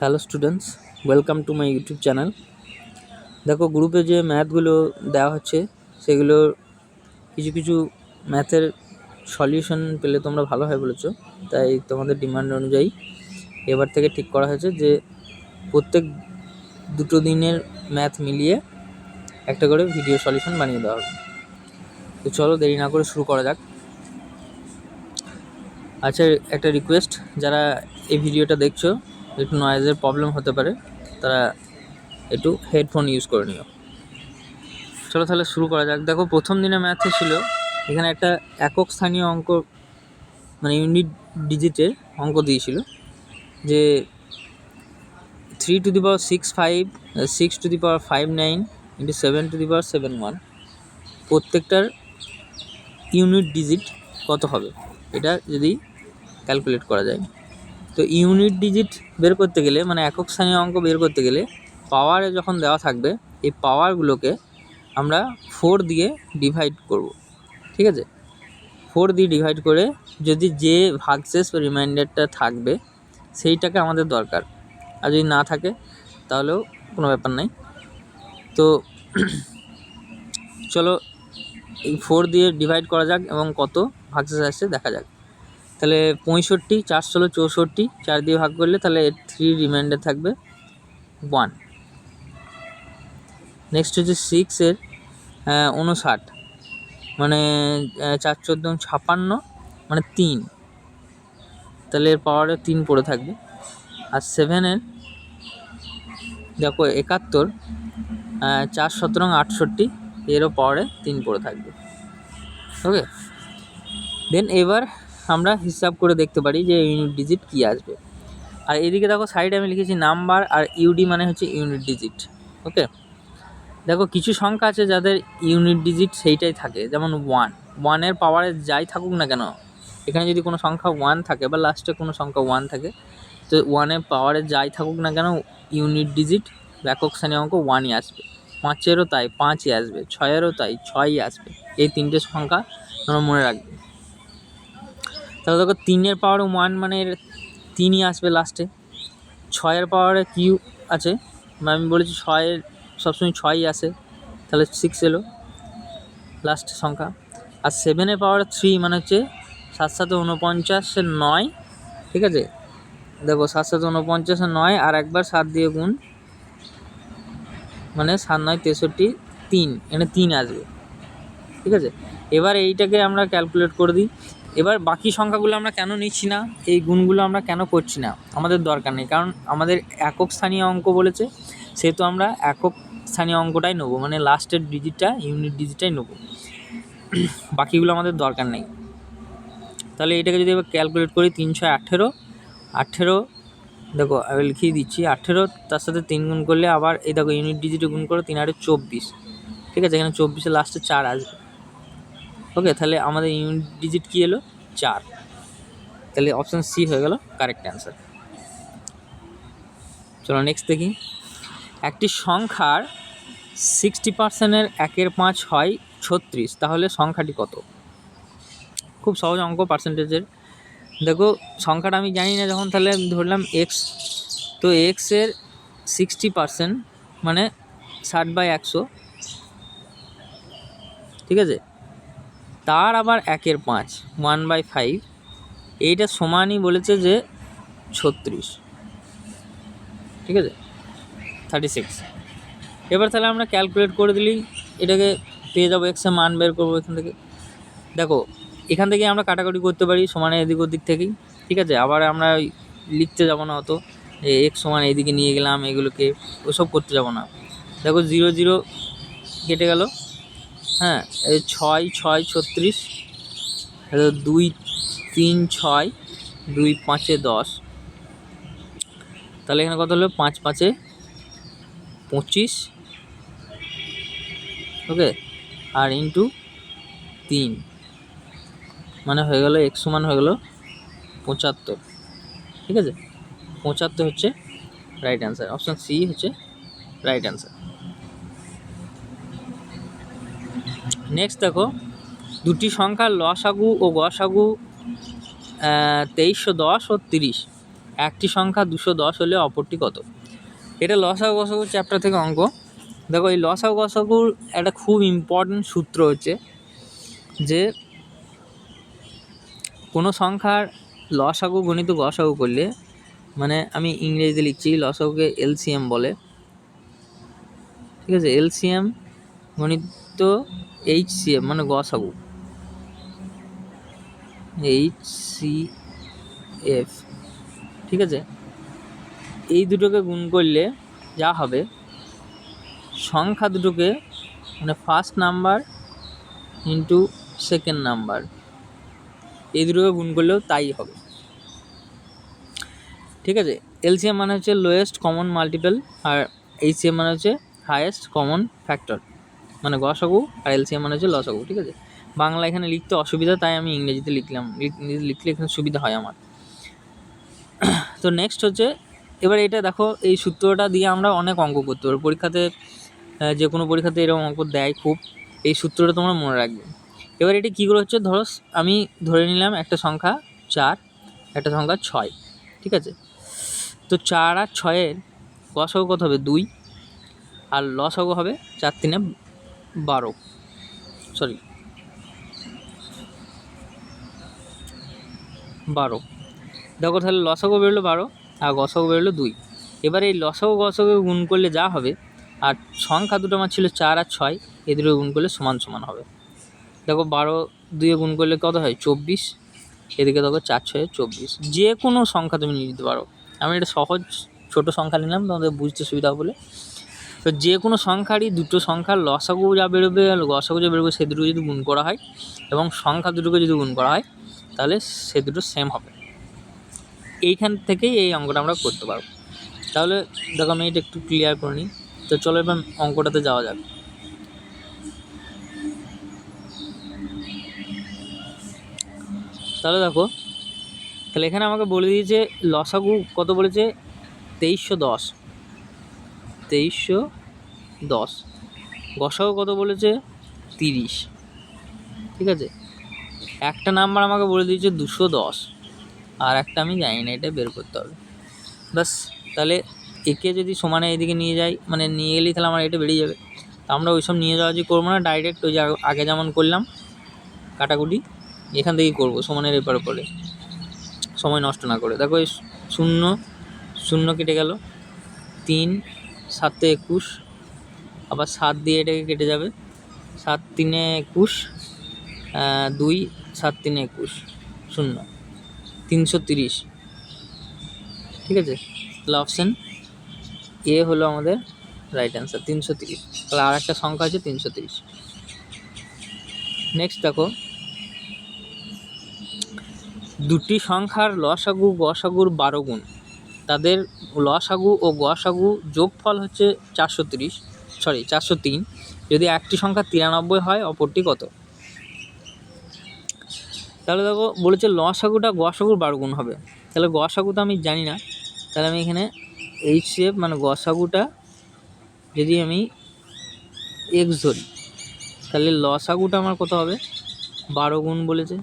Hello students welcome to my YouTube channel দেখো গ্রুপে যে ম্যাথগুলো দেওয়া হচ্ছে সেগুলো কিছু কিছু ম্যাথের সলিউশন পেলে তোমরা ভালো হয় বলেছ। তাই তোমাদের ডিমান্ড অনুযায়ী এবার থেকে ঠিক করা হয়েছে যে প্রত্যেক দুটো দিনের ম্যাথ মিলিয়ে একটা করে ভিডিও সলিউশন বানিয়ে দেওয়া হবে। তো চলো দেরি না করে শুরু করা যাক। আচ্ছা একটা রিকোয়েস্ট যারা এই ভিডিওটা দেখছ একটু নয়েজের প্রবলেম হতে পারে, তারা একটু হেডফোন ইউজ করে নিও। চলো তাহলে শুরু করা যাক। দেখো, প্রথম দিনে ম্যাথে ছিল, এখানে একটা একক স্থানীয় অঙ্ক মানে ইউনিট ডিজিটের অঙ্ক দিয়েছিল, যে three to the power six five six to the power five nine into seven to the power seven one প্রত্যেকটার ইউনিট ডিজিট কত হবে? এটা যদি ক্যালকুলেট করা যায়। তো ইউনিট ডিজিট বের করতে গেলে মানে একক স্থানীয় অঙ্ক বের করতে গেলে পাওয়ারে যখন দেওয়া থাকবে, এই পাওয়ারগুলোকে আমরা ফোর দিয়ে ডিভাইড করব। ঠিক আছে? ফোর দিয়ে ডিভাইড করে যদি যে ভাগশেষ রিমাইন্ডারটা থাকবে, সেইটাকে আমাদের দরকার। আর যদি না থাকে, তাহলেও কোনো ব্যাপার নাই। তো চলো, এই ফোর দিয়ে ডিভাইড করা যাক এবং কত ভাগশেষ আসছে দেখা যাক। তাহলে পঁয়ষট্টি, চার ষোলো, চৌষট্টি, চার দিয়ে ভাগ করলে তাহলে এর থ্রি রিমাইন্ডার থাকবে ওয়ান নেক্সট হচ্ছে সিক্সের উনষাট মানে চার চোদ্দ ছাপান্ন মানে তিন। তাহলে এর পাওয়ারে তিন পড়ে থাকবে। আর সেভেনের দেখো একাত্তর চার সতেরো আটষট্টি, এরও পাওয়ারে তিন পড়ে থাকবে। ওকে দেন এবার আমরা হিসাব করে দেখতে পারি যে ইউনিট ডিজিট কী আসবে। আর এদিকে দেখো সাইডে আমি লিখেছি নাম্বার আর ইউডি মানে হচ্ছে ইউনিট ডিজিট ওকে দেখো কিছু সংখ্যা আছে যাদের ইউনিট ডিজিট সেইটাই থাকে, যেমন ওয়ান ওয়ানের পাওয়ারে যাই থাকুক না কেন, এখানে যদি কোনো সংখ্যা ওয়ান থাকে বা লাস্টে কোনো সংখ্যা ওয়ান থাকে, তো ওয়ানের পাওয়ারে যাই থাকুক না কেন ইউনিট ডিজিট ব্যাকক শ্রেণি অঙ্ক ওয়ানই আসবে। পাঁচেরও তাই, পাঁচই আসবে, ছয়েরও তাই, ছয়ই আসবে। এই তিনটে সংখ্যা তোমরা মনে রাখবে। তাহলে দেখো তিনের পাওয়ারে ওয়ান মানে এর তিনই আসবে লাস্টে ছয়ের পাওয়ারে কিউ আছে। বা আমি বলেছি ছয়ের, সবসময় ছয়ই আসে। তাহলে সিক্স এলো লাস্ট সংখ্যা। আর সেভেনের পাওয়ারে থ্রি মানে হচ্ছে সাত সাথে উনপঞ্চাশের নয়। ঠিক আছে? দেখো সাত সাথে উনপঞ্চাশের নয় আর একবার সাত দিয়ে গুণ। মানে সাত নয় তেষট্টি তিন। এখানে তিন আসবে। ঠিক আছে? এবার এইটাকে আমরা ক্যালকুলেট করে দিই। এবার বাকি সংখ্যাগুলো আমরা কেন নিচ্ছি না? এই গুণগুলো আমরা কেন করছি না? আমাদের দরকার নেই। কারণ আমাদের একক স্থানীয় অঙ্ক বলেছে, সেহেতু আমরা একক স্থানীয় অঙ্কটাই নেব। মানে লাস্টের ডিজিটটা ইউনিট ডিজিটটাই নেব। বাকিগুলো আমাদের দরকার নেই। তাহলে এটাকে যদি এবার ক্যালকুলেট করি, তিনশো আঠেরো আঠেরো, দেখো, আমি লিখিয়ে দিচ্ছি, আঠেরো, তার সাথে তিন গুণ করলে আবার, এই দেখো ইউনিট ডিজিটে গুণ করো, তিন আটে চব্বিশ। ঠিক আছে? এখানে চব্বিশে লাস্টে চার আসবে। ওকে তাহলে আমাদের ইউনিট ডিজিট কী এলো? চার। তাহলে অপশান সি হয়ে গেল কারেক্ট অ্যান্সার চলো নেক্সট দেখি। একটি সংখ্যার সিক্সটি পার্সেন্টের একের পাঁচ হয় ছত্রিশ, তাহলে সংখ্যাটি কত? খুব সহজ অঙ্ক পার্সেন্টেজের দেখো, সংখ্যাটা আমি জানি না যখন, তাহলে ধরলাম এক্স তো এক্সের সিক্সটি পার্সেন্ট মানে ষাট বাই একশো। ঠিক আছে? তার আবার একের পাঁচ ওয়ান বাই ফাইভ এইটা সমানই বলেছে যে ছত্রিশ। ঠিক আছে? থার্টি সিক্স এবার তাহলে আমরা ক্যালকুলেট করে দিলেই এটাকে পেয়ে যাব এক্সের মান বের করব এখান থেকে। দেখো, এখান থেকে আমরা কাটাকাটি করতে পারি সমানে এদিক ওদিক থেকেই। ঠিক আছে? আবার আমরা লিখতে যাব না অত, যে এক্স সমান এইদিকে নিয়ে গেলাম, এগুলোকে ওসব করতে যাব না। দেখো জিরো জিরো কেটে গেল। হ্যাঁ ছয় ছয়, ছত্রিশ দুই, তিন, ছয়, দুই, পাঁচে দশ। তাহলে এখানে কত হলো? পাঁচ, পাঁচে পঁচিশ। ওকে? আর ইন্টু তিন। মানে হয়ে গেল একশো মান হয়ে গেল পঁচাত্তর। ঠিক আছে? পঁচাত্তর হচ্ছে রাইট অ্যান্সার অপশান সি হচ্ছে রাইট অ্যান্সার নেক্সট দেখো, দুটি সংখ্যার লসাগু ও গসাগু তেইশশো দশ ও তিরিশ। একটি সংখ্যা দুশো দশ হলে অপরটি কত? এটা লসাগু গসাগু চ্যাপ্টার থেকে অঙ্ক। দেখো, এই লসাগু গসাগুর একটা খুব ইম্পর্টেন্ট সূত্র হচ্ছে যে, কোনো সংখ্যার লসাগু গণিত গসাগু করলে মানে আমি ইংরেজিতে লিখছি, লসাগুকে এলসিএম বলে। ঠিক আছে, এলসিএম গণিত এইচ সিএম মানে গসাগু এইচ সি এফ ঠিক আছে? এই দুটোকে গুণ করলে যা হবে, সংখ্যা দুটোকে মানে first number into second number এই দুটোকে গুণ করলেও তাই হবে। ঠিক আছে? এলসিএম মানে হচ্ছে লোয়েস্ট কমন মাল্টিপল আর এইচসিএম মানে হচ্ছে হায়েস্ট কমন ফ্যাক্টর মানে গসাগু আর এলসিএম মানে হচ্ছে লসাগু, ঠিক আছে? বাংলা এখানে লিখতে অসুবিধা, তাই আমি ইংরেজিতে লিখলাম। লিখ- ইংরেজিতে লিখলে এখানে সুবিধা হয় আমার। তো নেক্সট হচ্ছে, এবার এটা দেখো, এই সূত্রটা দিয়ে আমরা অনেক অঙ্ক করতে পারব। পরীক্ষাতে যে কোনো পরীক্ষাতে এরকম অঙ্ক দেয় খুব। এই সূত্রটা তোমরা মনে রাখবে। এবার এটি কী করে হচ্ছে? ধরো, আমি ধরে নিলাম একটা সংখ্যা চার, একটা সংখ্যা ছয়, ঠিক আছে? তো চার আর ছয়ের গসাগু কত হবে? দুই। আর লসাগু হবে চার তিনে বারো। সরি বারো। দেখো তাহলে লসাগু বেরোলো বারো, আর গসাগু বেরোলো দুই। এবার এই লসাগু গসাগু গুণ করলে যা হবে, আর সংখ্যা দুটো আমার ছিল চার আর ছয় দুটো গুণ করলে সমান সমান হবে। দেখো বারো দুয়ে গুণ করলে কত হয়? চব্বিশ। এদিকে দেখো চার ছয়ে চব্বিশ। যে কোনো সংখ্যা তুমি নিয়ে নিতে পারো। আমি এটা সহজ ছোট সংখ্যা নিলাম, তোমাদের বুঝতে সুবিধা বলে। তো যে কোনো সংখ্যারই দুটো সংখ্যার লসাগু যা বেরোবে গসাগু যা বেরোবে সে দুটো যদি গুণ করা হয় এবং সংখ্যা দুটোকে যদি গুণ করা হয়, তাহলে সে দুটো সেম হবে। এইখান থেকেই এই অঙ্কটা আমরা করতে পারব। তাহলে দেখো আমি এটা একটু ক্লিয়ার করে নিই। তো চলো এবার অঙ্কটাতে যাওয়া যাক। তাহলে দেখো, তাহলে এখানে আমাকে বলে দিয়েছে লসাগু কত বলেছে? তেইশশো দশ। তেইশশো দশ। গসাগু কত বলেছে? তিরিশ। ঠিক আছে? একটা নাম্বার আমাকে বলে দিয়েছে দুশো দশ। আর একটা আমি জানি না, এটা বের করতে হবে। ব্যাস, তাহলে একে যদি সমানে এদিকে নিয়ে যাই মানে নিয়ে গেলেই তাহলে আমার এটা বেরিয়ে যাবে। তা আমরা ওইসব নিয়ে যাওয়া যে করব না ডাইরেক্ট ওই যে আগে- যেমন করলাম, কাটাকুটি, এখান থেকেই করব সমানের এপার করে সময় নষ্ট না করে। দেখো শূন্য শূন্য কেটে গেল। তিন সাতে একুশ, আবার সাত দিয়ে এটাকে কেটে যাবে। সাত তিনে একুশ দুই, সাত তিনে একুশ, শূন্য, তিনশো তিরিশ। ঠিক আছে? তাহলে অপশান এ হলো আমাদের রাইট অ্যান্সার তিনশো তিরিশ। তাহলে আর একটা সংখ্যা আছে, তিনশো তিরিশ। নেক্সট দেখো। দুটি সংখ্যার লসাগু গসাগুর বারো গুণ। তাদের লসাগু ও গসাগু যোগফল হচ্ছে চারশো তিরিশ সরি চারশো তিন। যদি একটি সংখ্যা তিরানব্বই হয়, অপরটি কত? তাহলে দেখো, বলেছে লসাগুটা গসাগুর বারো গুণ হবে। তাহলে গসাগু তো আমি জানি না। তাহলে আমি এখানে এইচ এফ মানে গসাগুটা যদি আমি এক্স ধরি, তাহলে লসাগুটা আমার কত হবে? বারো গুণ বলেছে।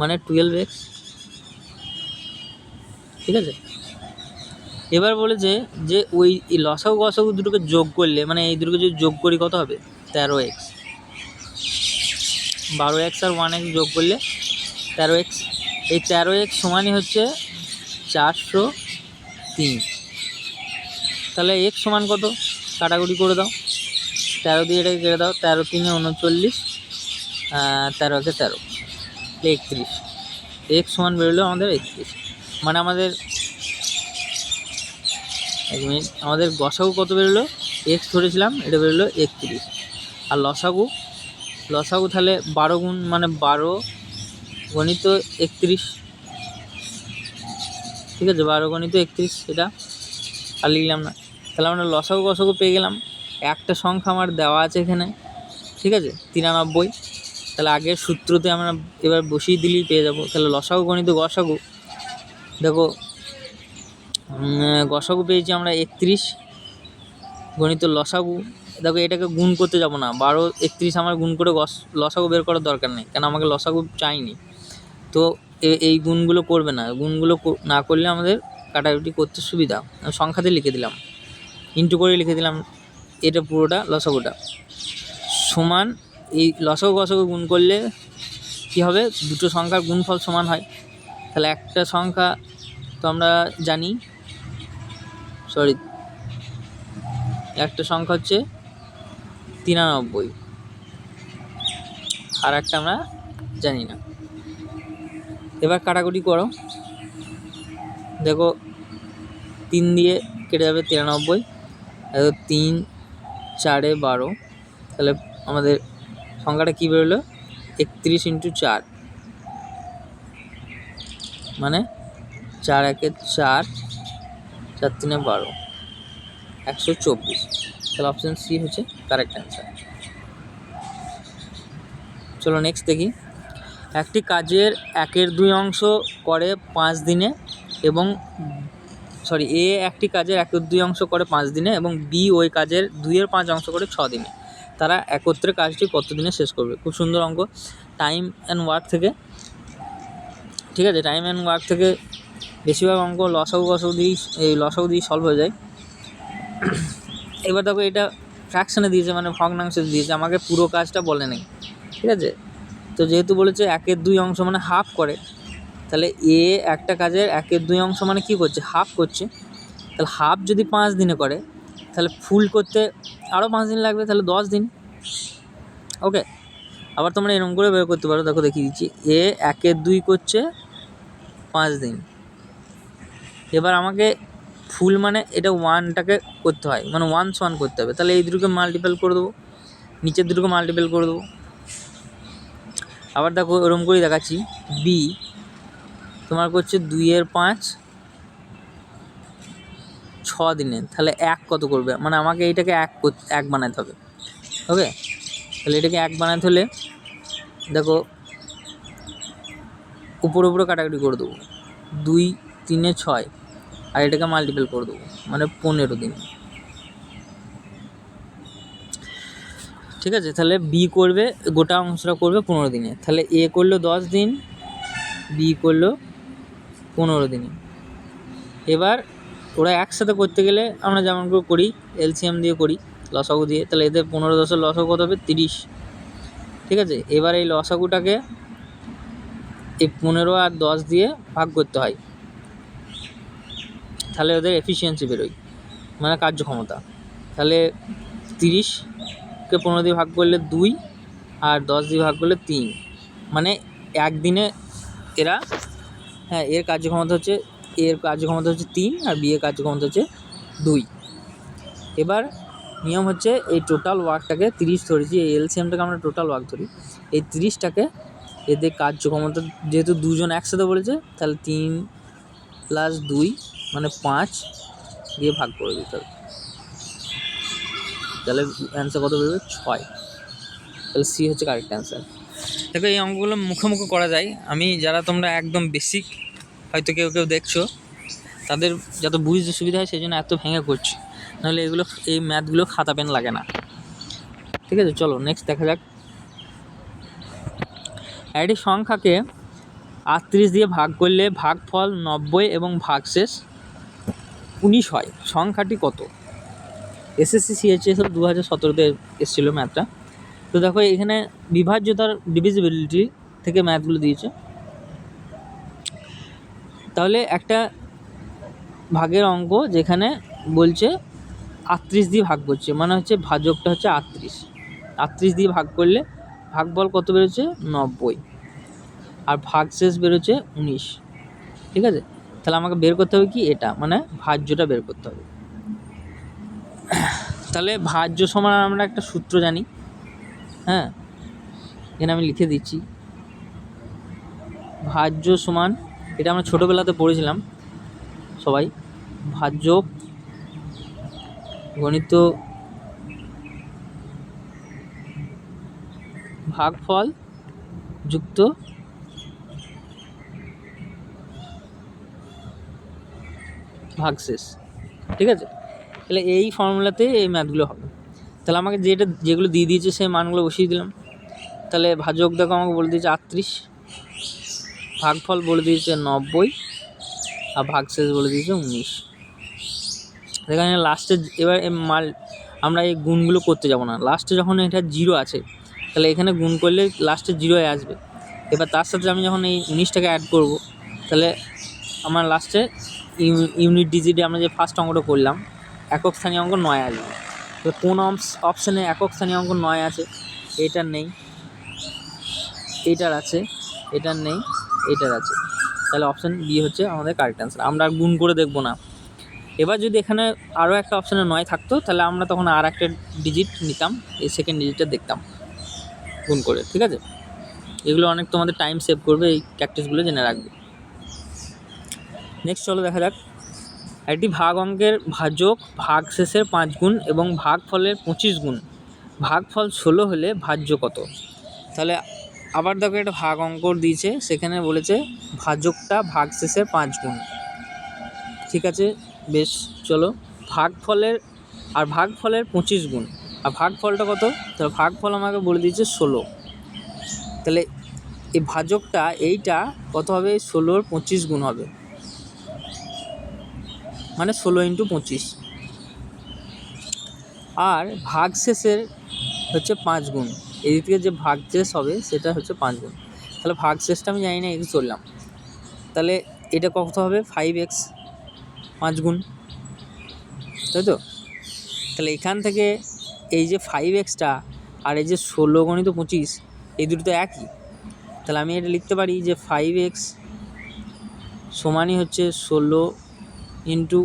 মানে টুয়েলভ এক্স ঠিক আছে? এবার বলেছে যে ওই লসাগু গসাগু দুটোকে যোগ করলে মানে এই দুটোকে যদি যোগ করি কত হবে? তেরো এক্স বারো এক্স আর ওয়ান এক্স যোগ করলে তেরো এক্স এই তেরো এক্স সমানই হচ্ছে চারশো তিন। তাহলে এক্স সমান কত? কাটাকুটি করে দাও। তেরো দিয়ে এটাকে কেটে দাও। তেরো তিনে উনচল্লিশ তেরো একে তেরো। একত্রিশ। এক্স সমান বেরোলো আমাদের একত্রিশ। মানে আমাদের এক মিনিট। আমাদের গসাগু কত বেরোলো? এক্স ধরেছিলাম, এটা বেরোলো একত্রিশ। আর লসাগু? লসাগু তাহলে বারো গুণ মানে বারো গণিত একত্রিশ। ঠিক আছে, বারো গণিত একত্রিশ এটা। আর লিখলাম না। তাহলে আমরা লসাগু গসাগু পেয়ে গেলাম। একটা সংখ্যা আমার দেওয়া আছে এখানে। ঠিক আছে, তিরানব্বই। তাহলে আগের সূত্রতে আমরা এবার বসিয়ে দিলেই পেয়ে যাব। তাহলে লসাগু, গণিত গসাগু দেখো গসাগু পেয়েছি আমরা একত্রিশ। গণিত লসাগু। দেখো, এটাকে গুণ করতে যাব না। বারো, একত্রিশ আমার গুণ করে গস, লসাগু বের করার দরকার নেই। কেন? আমাকে লসাগু চাইনি। তো এই গুণগুলো করবে না। গুণগুলো না করলে আমাদের কাটাকুটি করতে সুবিধা। সংখ্যাতে লিখে দিলাম। ইন্টু করে লিখে দিলাম। এটা পুরোটা লসাগুটা। সমান এই লসাগু গসাগু গুণ করলে কী হবে? দুটো সংখ্যার গুণফল সমান হয়। তাহলে একটা সংখ্যা তো আমরা জানি। সরি, একটা সংখ্যা হচ্ছে তিরানব্বই। আর একটা আমরা জানি না। এবার কাটাকুটি করো। দেখো, তিন দিয়ে কেটে যাবে তিরানব্বই দেখো তিন চারে বারো। তাহলে আমাদের সংখ্যাটা কী বেরোলো? একত্রিশ ইন্টু চার। মানে চার একে চার চার তিনে বারো। একশো চব্বিশ। তাহলে অপশান সি হচ্ছে কারেক্ট অ্যান্সার চলো নেক্সট দেখি। একটি কাজের একের দুই অংশ করে পাঁচ দিনে এবং সরি এ একটি কাজের একের দুই অংশ করে পাঁচ দিনে এবং বি ওই কাজের দুইয়ের পাঁচ অংশ করে ছ দিনে। তারা একত্রে কাজটি কত দিনে শেষ করবে? খুব সুন্দর অঙ্ক। টাইম অ্যান্ড ওয়ার্ক থেকে, ঠিক আছে? টাইম অ্যান্ড ওয়ার্ক থেকে বেশিরভাগ অঙ্ক লসাগু গসাগু দিয়েই, এই লসাগু দিয়েই সলভ হয়ে যায়। এবার দেখো এটা ফ্র্যাকশানে দিয়েছে মানে ভগ্নাংশে দিয়েছে, আমাকে পুরো কাজটা বলে নেই, ঠিক আছে? তো যেহেতু বলেছে একের দুই অংশ মানে হাফ করে, তাহলে এ একটা কাজের একের দুই অংশ মানে কী করছে? হাফ করছে। তাহলে হাফ যদি পাঁচ দিনে করে, তাহলে ফুল করতে আরও পাঁচ দিন লাগবে, তাহলে দশ দিন। ওকে আবার তোমরা এরকম করে বের করতে পারো। দেখো দেখিয়ে দিচ্ছি। এ একের দুই করছে পাঁচ দিন। এবার আমাকে ফুল মানে এটা ওয়ানটাকে করতে হয় মানে ওয়ান করতে হবে। তাহলে এই দুটোকে মাল্টিপল করে দেবো, নিচের দুটোকে মাল্টিপল করে দেবো। আবার দেখো ওরকম করেই দেখাচ্ছি। বি তোমার করছে দুইয়ের পাঁচ, ছ দিনে। তাহলে এক কত করবে? মানে আমাকে এইটাকে এক এক বানাতে হবে। ওকে? তাহলে এটাকে এক বানাতে হলে দেখো উপরে উপরে কাটাকাটি করে দেবো। দুই, তিনে ছয়। আর এটাকে মাল্টিপল করে দেবো মানে পনেরো দিন। ঠিক আছে, তাহলে বি করবে, গোটা অংশটা করবে পনেরো দিনে। তাহলে এ করল দশ দিন বি করল পনেরো দিনে। এবার ওরা একসাথে করতে গেলে আমরা যেমন করে করি এলসিএম দিয়ে করি লসাগু দিয়ে, তাহলে এদের পনেরো দশের লসাগু কত হবে? তিরিশ। ঠিক আছে, এবার এই লসাগুটাকে এই পনেরো আর দশ দিয়ে ভাগ করতে হয়। তাহলে ওদের এফিসিয়েন্সি বেরোয়। মানে কার্যক্ষমতা। তাহলে তিরিশকে পনেরো দিয়ে ভাগ করলে দুই আর দশ দিয়ে ভাগ করলে তিন। মানে একদিনে এরা হ্যাঁ এর কার্যক্ষমতা হচ্ছে, এর কার্যক্ষমতা হচ্ছে তিন আর বি এর কার্যক্ষমতা হচ্ছে দুই। এবার নিয়ম হচ্ছে এই টোটাল ওয়ার্কটাকে তিরিশ ধরেছি, এই এলসিএমটাকে আমরা টোটাল ওয়ার্ক ধরি। এই তিরিশটাকে এদের কার্যক্ষমতা, যেহেতু দুজন একসাথে বলেছে তাহলে তিন প্লাস দুই মানে পাঁচ দিয়ে ভাগ করে দিতে হবে। তাহলে অ্যান্সার কত বেরোবে? ছয়। তাহলে সি হচ্ছে কারেক্ট অ্যান্সার দেখো, এই অঙ্কগুলো মুখে মুখে করা যায়। আমি, যারা তোমরা একদম বেসিক হয়তো কেউ কেউ দেখছ, তাদের যত বুঝতে সুবিধা হয় সেই জন্য এত ভেঙে করছি নাহলে এগুলো, এই ম্যাথগুলো খাতা পেন লাগে না। ঠিক আছে, চলো নেক্সট দেখা যাক। একটি সংখ্যাকে আটত্রিশ দিয়ে ভাগ করলে ভাগফল নব্বই এবং ভাগশেষ উনিশ হয়। সংখ্যাটি কত? এসএসসি সিএইচএসএল দু হাজার সতেরোতে এসেছিল ম্যাথটা তো দেখো, এখানে বিভাজ্যতার ডিভিজিবিলিটি থেকে ম্যাথগুলো দিয়েছে। তাহলে একটা ভাগের অঙ্ক যেখানে বলছে আটত্রিশ দিয়ে ভাগ করছে মানে হচ্ছে ভাজকটা হচ্ছে আটত্রিশ। আটত্রিশ দিয়ে ভাগ করলে ভাগফল কত বেরোচ্ছে? নব্বই। আর ভাগশেষ বেরোচ্ছে উনিশ। ঠিক আছে? তাহলে আমাকে বের করতে হবে কি? এটা মানে ভাজ্যটা বের করতে হবে। তাহলে ভাজ্য সমান আমরা একটা সূত্র জানি। হ্যাঁ? এখানে আমি লিখে দিচ্ছি। ভাজ্য সমান, এটা আমরা ছোটোবেলাতে পড়েছিলাম সবাই। ভাজ্য গণিত ভাগফল যুক্ত ভাগশেষ ঠিক আছে? তাহলে এই ফর্মুলাতে এই ম্যাথগুলো হবে। তাহলে আমাকে যেটা, যেগুলো দিয়ে দিয়েছে সেই মানগুলো বসিয়ে দিলাম। তাহলে ভাজক দেখো আমাকে বলে দিয়েছে আটত্রিশ, ভাগফল বলে দিয়েছে নব্বই, আর ভাগশেষ বলে দিয়েছে উনিশ। এখানে লাস্টে এবার মাল, আমরা এই গুণগুলো করতে যাব না। লাস্টে যখন এটা জিরো আছে, তাহলে এখানে গুণ করলে লাস্টে জিরোয় আসবে। এবার তার সাথে আমি যখন এই উনিশটাকে অ্যাড করব, তাহলে আমার লাস্টে ইউনিট ডিজিটে আমরা যে ফার্স্ট অঙ্কটা করলাম, একক স্থানীয় অঙ্ক নয় আসবে তো কোন অপশানে একক স্থানীয় অঙ্ক নয় আছে, এটার নেই, এটার আছে, এটার নেই, এটার আছে। তাহলে অপশান বি হচ্ছে আমাদের কারেক্ট অ্যান্সার আমরা গুণ করে দেখব না। এবার যদি এখানে আরও একটা অপশানে নয় থাকতো, তাহলে আমরা তখন আর একটা ডিজিট নিতাম, এই সেকেন্ড ডিজিটটা দেখতাম, গুণ করে, ঠিক আছে? এগুলো অনেক তোমাদের টাইম সেভ করবে, এই প্র্যাকটিসগুলো জেনে রাখবে। নেক্সট চলো দেখা যাক। একটি ভাগ অঙ্কের ভাজক, ভাগ শেষের পাঁচ গুণ এবং ভাগ ফলের পঁচিশ গুণ। ভাগফল ষোলো হলে ভাজ্য কত? তাহলে আবার দেখো একটা ভাগ অঙ্ক দিয়েছে, সেখানে বলেছে ভাজকটা ভাগ শেষের পাঁচ গুণ। ঠিক আছে, বেশ, চলো। ভাগফলের আর ভাগফলের পঁচিশ গুণ। আর ভাগফলটা কত? তাহলে ভাগফল আমাকে বলে দিয়েছে ষোলো। তাহলে এই ভাজকটা এইটা কত হবে? ষোলোর পঁচিশ গুণ হবে। মানে ষোলো ইন্টু পঁচিশ। আর ভাগ শেষের হচ্ছে পাঁচ গুণ। এদিক থেকে যে ভাগ শেষ হবে, সেটা হচ্ছে পাঁচ গুণ। তাহলে ভাগ শেষটা আমি জানি না এক্স ধরলাম তাহলে এটা কত হবে? ফাইভ এক্স পাঁচ গুণ। তাই তো? তাহলে এখান থেকে এই যে ফাইভ এক্সটা আর এই যে ষোলো গণিত পঁচিশ, এই দুটো তো একই। তাহলে আমি এটা লিখতে পারি যে ফাইভ এক্স সমানই হচ্ছে ষোলো ইন্টু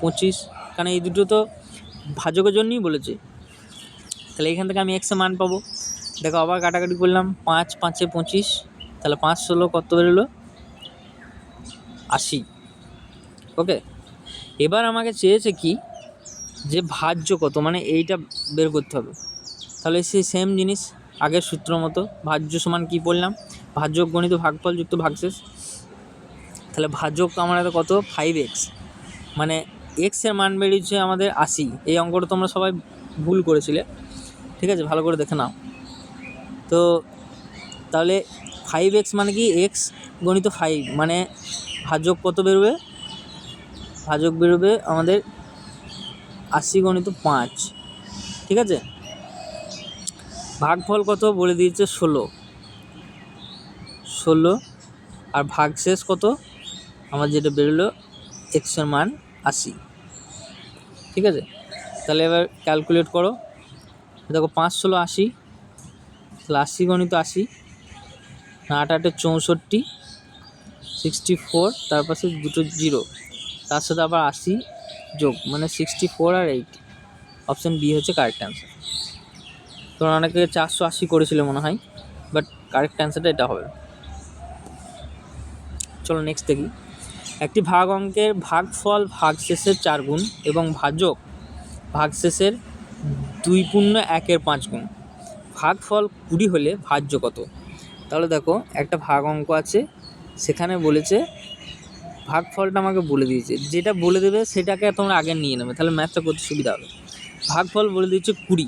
পঁচিশ, কারণ এই দুটো তো ভাজকের জন্যই বলেছে। তাহলে এখান থেকে আমি এক্সের মান পাবো। দেখো, আবার কাটাকাটি করলাম পাঁচ, পাঁচে পঁচিশ, তাহলে পাঁচ ষোলো কত বেরোলো? আশি। ওকে? এবার আমাকে চেয়েছে কি? যে ভাজ্য কত? মানে এইটা বের করতে হবে। তাহলে সেই সেম জিনিস আগের সূত্র মতো ভাজ্য সমান কী পড়লাম ভাজ্যক গণিত ভাগফল যুক্ত ভাগশেষ। তাহলে ভাজক আমরা কত? ফাইভ এক্স মানে এক্সের মান বেরিয়েছে আমাদের আশি। এই অঙ্কটা তোমরা সবাই ভুল করেছিলে। ঠিক আছে, ভালো করে দেখে নাও। তো তাহলে ফাইভ এক্স মানে কি? এক্স গণিত ফাইভ মানে ভাজক কত বেরোবে? ভাজক বেরোবে আমাদের আশি গণিত পাঁচ। ঠিক আছে? ভাগফল কত? বলে দিয়েছে ষোলো। ষোলো। আর ভাগশেষ কত? আমার যেটা বেরোলো এক্সের মান আশি। ঠিক আছে? তাহলে এবার ক্যালকুলেট করো। দেখো পাঁচ ষোলো আশি, তাহলে আশি গণিত আশি, আট আটে চৌষট্টি সিক্সটি ফোর তার পাশে দুটো জিরো তার সাথে আবার আশি যোগ মানে সিক্সটি ফোর আর এইট অপশান বি হচ্ছে কারেক্ট অ্যান্সার তোমরা অনেকে চারশো আশি করেছিল মনে হয় বাট কারেক্ট অ্যান্সারটা এটা হবে। চলো নেক্সট দেখি। একটি ভাগ অঙ্কের ভাগফল ভাগশেষের চার গুণ এবং ভাজক ভাগশেষের দুই পূর্ণ একের পাঁচ গুণ। ভাগফল কুড়ি হলে ভাজ্য কত? তাহলে দেখো, একটা ভাগ অঙ্ক আছে, সেখানে বলেছে, ভাগফলটা আমাকে বলে দিয়েছে। যেটা বলে দেবে, সেটাকে তোমরা আগে নিয়ে নেবে, তাহলে ম্যাথটা করতে সুবিধা হবে। ভাগফল বলে দিয়েছে কুড়ি।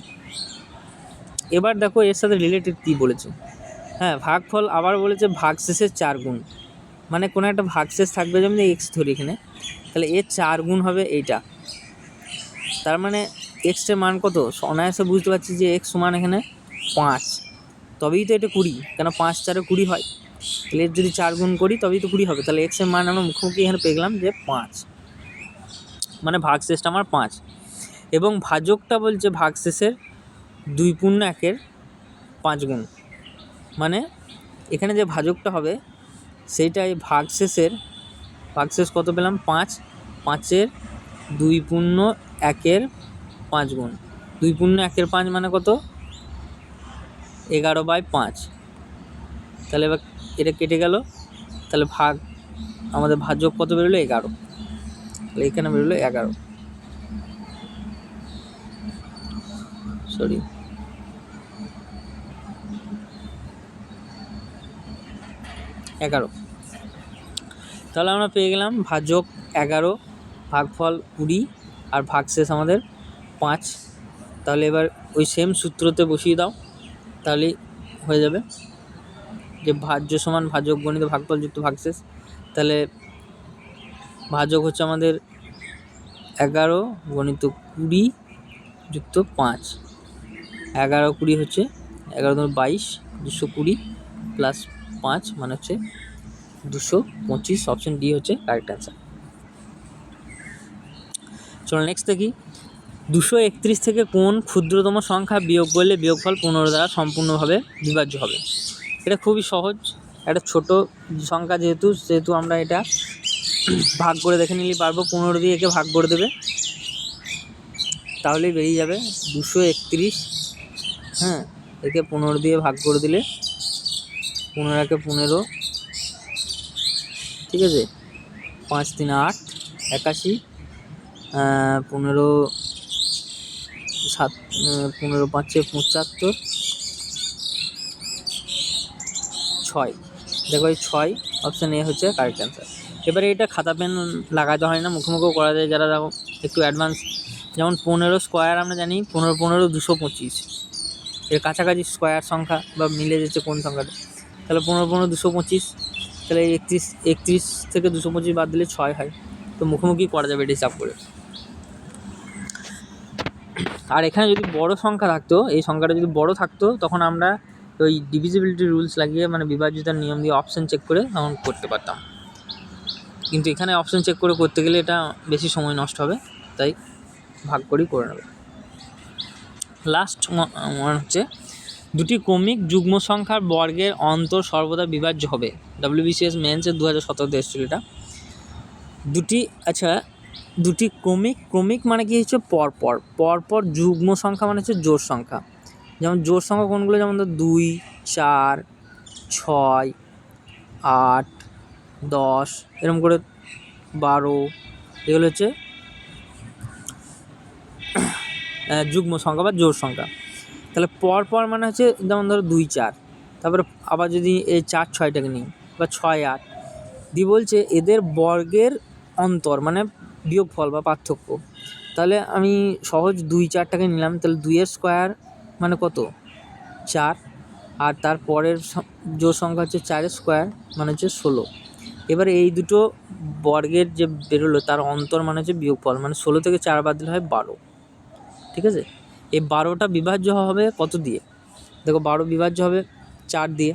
এবার দেখো, এর সাথে রিলেটেড কী বলেছে? হ্যাঁ ভাগফল আবার বলেছে ভাগশেষের চার গুণ। মানে কোনো একটা ভাগশেষ থাকবে যেমন এক্স ধরি এখানে, তাহলে এর চার গুণ হবে এইটা। তার মানে এক্সের মান কত? অনায়াসে বুঝতে পারছি যে এক্স সমান এখানে পাঁচ। তবেই তো এটা কুড়ি, কেন পাঁচ চারে কুড়ি হয়? তাহলে এর যদি চার গুণ করি, তবেই তো কুড়ি হবে। তাহলে এক্সের মান আমরা মুখোমুখি এখানে পেলাম যে পাঁচ। মানে ভাগশেষটা আমার পাঁচ। এবং ভাজকটা বলছে ভাগশেষের দুই পূর্ণ একের পাঁচ গুণ। মানে এখানে যে ভাজকটা হবে সেইটাই ভাগশেষের ভাগশেষ কত পেলাম? পাঁচ। পাঁচের দুই পূর্ণ একের পাঁচ গুণ। দুই পূর্ণ একের পাঁচ মানে কত? এগারো বাই পাঁচ। তাহলে এবার এটা কেটে গেল। তাহলে ভাগ, আমাদের ভাজ্যক কত বেরোলো? এগারো। তাহলে এখানে বেরোলো এগারো। সরি এগারো। তাহলে আমরা পেয়ে গেলাম ভাজক এগারো, ভাগফল কুড়ি আর ভাগশেষ আমাদের পাঁচ। তাহলে এবার ওই সেম সূত্রতে বসিয়ে দাও, তাহলে হয়ে যাবে যে ভাজ্য সমান ভাজক গণিত ভাগফল যুক্ত ভাগশেষ। তাহলে ভাজক হচ্ছে আমাদের এগারো গণিত কুড়ি যুক্ত পাঁচ। এগারো কুড়ি হচ্ছে এগারো বাইশ দুশো কুড়ি প্লাস পাঁচ মানে হচ্ছে দুশো পঁচিশ অপশন ডি হচ্ছে কারেক্ট অ্যান্সার চলো নেক্সট দেখি। দুশো একত্রিশ থেকে কোন ক্ষুদ্রতম সংখ্যা বিয়োগ করলে বিয়োগফল পনেরো দ্বারা সম্পূর্ণভাবে বিভাজ্য হবে? এটা খুবই সহজ। একটা ছোট সংখ্যা যেহেতু, সেহেতু আমরা এটা ভাগ করে দেখে নিলেই পারব। পনেরো দিয়ে একে ভাগ করে দেবে। তাহলেই বেরিয়ে যাবে। দুশো একত্রিশ হ্যাঁ একে পনেরো দিয়ে ভাগ করে দিলে পনেরো একে পনেরো। ঠিক আছে? পাঁচ তিন আট, একাশি পনেরো সাত পনেরো পাঁচে পঁচাত্তর। ছয়। দেখো এই ছয় অপশান এ হচ্ছে কারেক্ট অ্যান্সার এবারে এটা খাতা পেন লাগাতে হয় না মুখোমুখিও করা যায় যারা দেখো, একটু অ্যাডভান্স যেমন পনেরো স্কোয়ার আমরা জানি, পনেরো পনেরো, দুশো পঁচিশ। এর কাছাকাছি স্কোয়ার সংখ্যা বা মিলে যাচ্ছে কোন সংখ্যাটা? তাহলে পনেরো পনেরো দুশো পঁচিশ, তাহলে একত্রিশ একত্রিশ থেকে দুশো পঁচিশ বাদ দিলে ছয় হয়। তো মুখোমুখি করা যাবে এটা হিসাব করে। আর এখানে যদি বড় সংখ্যা থাকতো, এই সংখ্যাটা যদি বড় থাকতো, তখন আমরা ওই ডিভিজিবিলিটি রুলস লাগিয়ে মানে বিভাজ্যতার নিয়ম দিয়ে অপশান চেক করে তখন করতে পারতাম। কিন্তু এখানে অপশান চেক করে করতে গেলে এটা বেশি সময় নষ্ট হবে, তাই ভাগ করেই করে নেবে। লাস্ট মনে হচ্ছে দুটি ক্রমিক যুগ্ম সংখ্যার বর্গের অন্তর সর্বদা বিভাজ্য হবে। ডাব্লিউবিসিএস মেন্সের দু হাজার সতেরোতে এসেছিল এটা। দুটি আচ্ছা দুটি ক্রমিক ক্রমিক মানে কি হচ্ছে পরপর। পরপর যুগ্ম সংখ্যা মানে হচ্ছে জোড় সংখ্যা। যেমন জোড় সংখ্যা কোনগুলো? যেমন ধর দুই, চার, ছয়, আট, দশ, এরকম করে বারো, এগুলো হচ্ছে যুগ্ম সংখ্যা বা জোড় সংখ্যা। তাহলে পর পর মানে হচ্ছে যেমন ধরো দুই চার, তারপরে আবার যদি এই চার ছয়টাকে নিই বা ছয় আট দিয়ে বলছে এদের বর্গের অন্তর মানে বিয়োগফল বা পার্থক্য। তাহলে আমি সহজ দুই চারটাকে নিলাম, তাহলে দুইয়ের স্কোয়ার মানে কত? চার, আর তার পরের জোড় সংখ্যা হচ্ছে চারের স্কোয়ার মানে হচ্ছে ষোলো। এবারে এই দুটো বর্গের যে বেরোলো তার অন্তর মানে হচ্ছে বিয়োগফল মানে ষোলো থেকে চার বাদ দিলে হয় বারো। ঠিক আছে? এই বারোটা বিভাজ্য হবে কত দিয়ে? দেখো বারো বিভাজ্য হবে চার দিয়ে।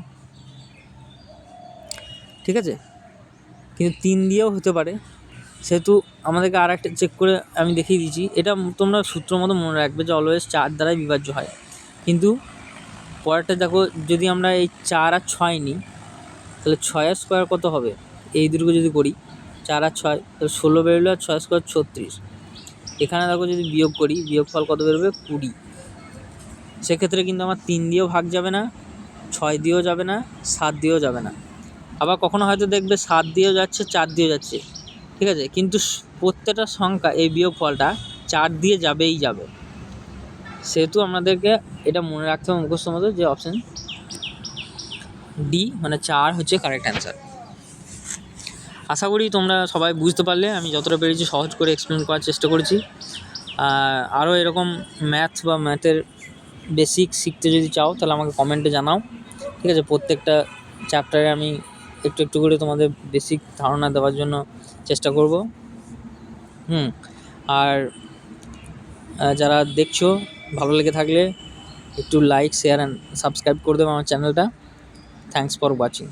ঠিক আছে? কিন্তু তিন দিয়েও হতে পারে। সেহেতু আমাদেরকে আর একটা চেক করে আমি দেখিয়ে দিচ্ছি। এটা তোমরা সূত্র মতো মনে রাখবে যে অলওয়েজ চার দ্বারাই বিভাজ্য হয়। কিন্তু পরেরটা দেখো, যদি আমরা এই চার আর ছয় নিই, তাহলে ছয়ের স্কোয়ার কত হবে? এই দুটো যদি করি, চার আর ছয়, তাহলে ষোলো বেরোলো আর ছয় স্কোয়ার ছত্রিশ। এখানে দেখো যদি বিয়োগ করি, বিয়োগফল কত বেরোবে? কুড়ি। সেক্ষেত্রে কিন্তু আমার তিন দিয়েও ভাগ যাবে না, ছয় দিয়েও যাবে না, সাত দিয়েও যাবে না। আবার কখনো হয়তো দেখবে সাত দিয়েও যাচ্ছে, চার দিয়েও যাচ্ছে। ঠিক আছে? কিন্তু প্রত্যেকটা সংখ্যা এই বিয়োগফলটা চার দিয়ে যাবেই যাবে। সেহেতু আমাদেরকে এটা মনে রাখতে হবে মুখস্থ মতো যে অপশান ডি মানে চার হচ্ছে কারেক্ট অ্যান্সার আশা করি তোমরা সবাই বুঝতে পারলে। আমি যতটা পেরেছি সহজ করে এক্সপ্লেন করার চেষ্টা করেছি। আর আরও এরকম ম্যাথ বা ম্যাথের বেসিক শিখতে যদি চাও, তাহলে আমাকে কমেন্টে জানাও। ঠিক আছে? প্রত্যেকটা চ্যাপ্টারে আমি একটু একটু করে তোমাদের বেসিক ধারণা দেওয়ার জন্য চেষ্টা করব। হুম। আর যারা দেখছ, ভালো লেগে থাকলে একটু লাইক শেয়ার অ্যান্ড সাবস্ক্রাইব করে দেবো আমার চ্যানেলটা থ্যাংকস ফর ওয়াচিং